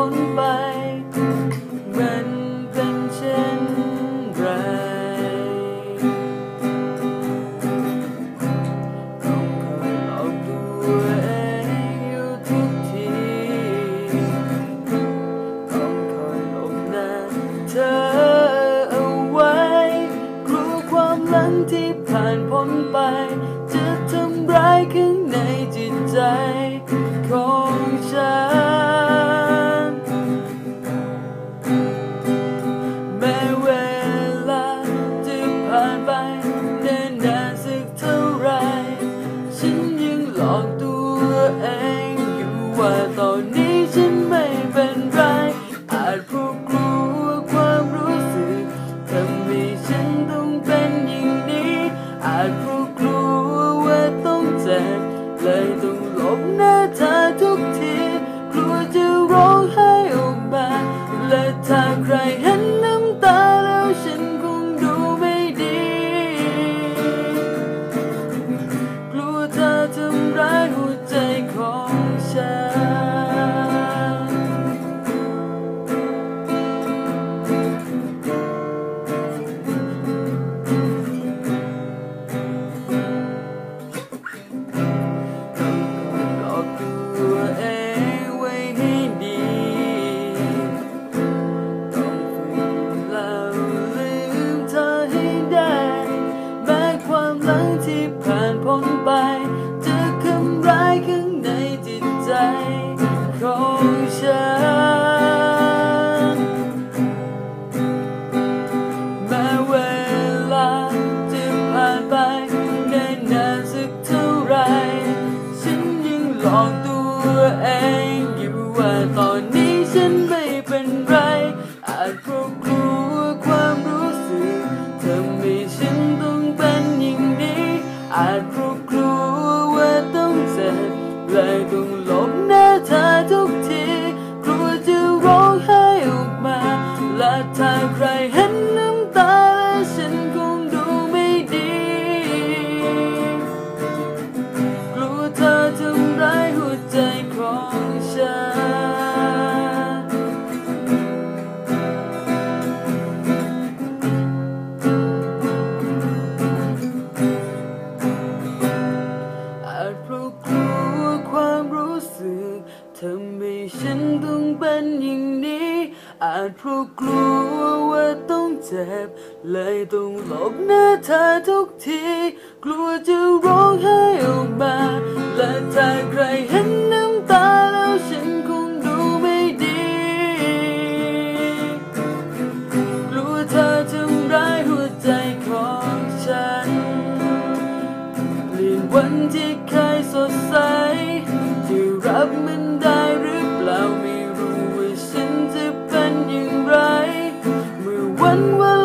พ้นไป มันเป็นเช่นไรต้องคอยออกตัวเองอยู่ทุกทีต้องคอยหลบหน้าเธอเอาไว้ กลัวความหลังที่ผ่านพ้นไป จะทำร้ายข้างในจิตใจ อาจเพราะกลัวความรู้สึกทำให้ฉันต้องเป็นอย่างนี้ อาจเพราะกลัวว่าต้องเจ็บเลยต้องหลบหน้าเธอ พ้นไปจะทำร้ายข้างในจิตใจของฉัน แม้เวลาจะผ่านไปได้นานสักเท่าไหรฉันยังหลอกตัวเองอยู่ว่าตอนนี้ฉันไม่เป็นไรอาจ รู้ว่าต้องเจ็บแลยต้องหลบหน้าเธอทุกที กลัวจะร้องไห้ออกมา และถ้าใคร เพราะกลัวว่าต้องเจ็บ เลยต้องหลบหน้าเธอทุกที กลัวจะร้องไห้ออก เมื่